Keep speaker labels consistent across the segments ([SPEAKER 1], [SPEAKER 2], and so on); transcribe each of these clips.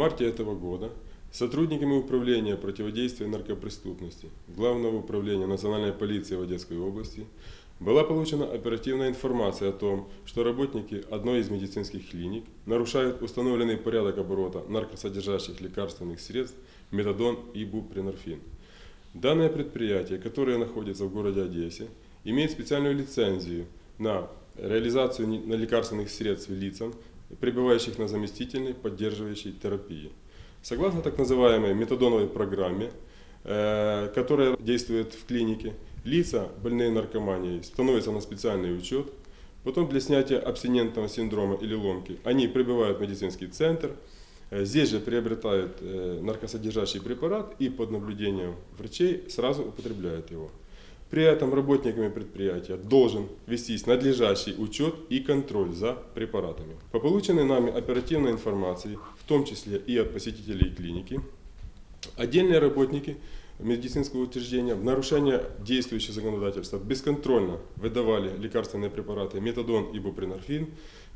[SPEAKER 1] марте этого года сотрудниками Управления противодействия наркопреступности Главного управления Национальной полиции в Одесской области была получена оперативная информация о том, что работники одной из медицинских клиник нарушают установленный порядок оборота наркосодержащих лекарственных средств метадон и бупринорфин. Данное предприятие, которое находится в городе Одессе, имеет специальную лицензию на реализацию на лекарственных средств лицам, пребывающих на заместительной поддерживающей терапии. Согласно так называемой метадоновой программе, э, которая действует в клинике, лица, больные наркоманией, становятся на специальный учет, потом для снятия абстинентного синдрома или ломки они прибывают в медицинский центр, Э, Здесь же приобретают э, наркосодержащий препарат и под наблюдением врачей сразу употребляют его. При этом работниками предприятия должен вестись надлежащий учет и контроль за препаратами. По полученной нами оперативной информации, в том числе и от посетителей клиники, отдельные работники медицинского учреждения в нарушение действующего законодательства бесконтрольно выдавали лекарственные препараты метадон и бупринорфин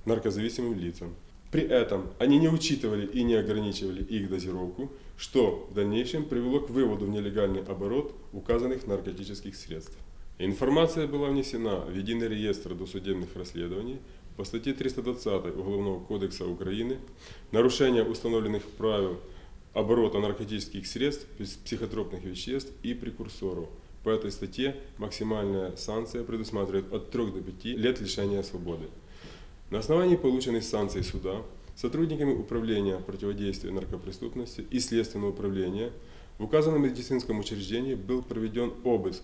[SPEAKER 1] наркозависимым лицам. При этом они не учитывали и не ограничивали их дозировку, что в дальнейшем привело к выводу в нелегальный оборот указанных наркотических средств. Информация была внесена в единый реестр досудебных расследований по статье 320 Уголовного кодекса Украины «Нарушение установленных правил оборота наркотических средств, психотропных веществ и прекурсоров». По этой статье максимальная санкция предусматривает от 3 до 5 лет лишения свободы. На основании полученных санкций суда сотрудниками Управления противодействия наркопреступности и Следственного управления в указанном медицинском учреждении был проведен обыск.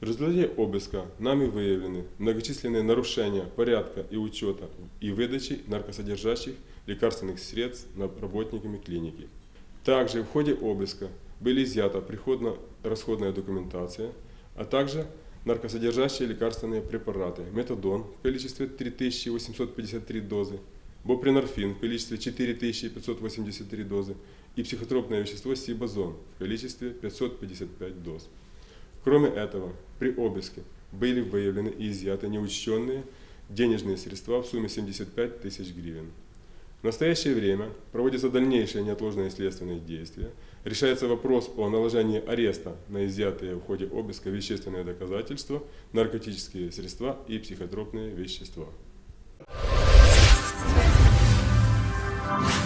[SPEAKER 1] В результате обыска нами выявлены многочисленные нарушения порядка и учета и выдачи наркосодержащих лекарственных средств работниками клиники. Также в ходе обыска были изъята приходно-расходная документация, а также наркосодержащие лекарственные препараты метадон в количестве 3853 дозы, бупринорфин в количестве 4583 дозы и психотропное вещество сибазон в количестве 555 доз. Кроме этого, при обыске были выявлены и изъяты неучтенные денежные средства в сумме 75 тысяч гривен. В настоящее время проводятся дальнейшие неотложные следственные действия, решается вопрос о наложении ареста на изъятые в ходе обыска вещественные доказательства, наркотические средства и психотропные вещества.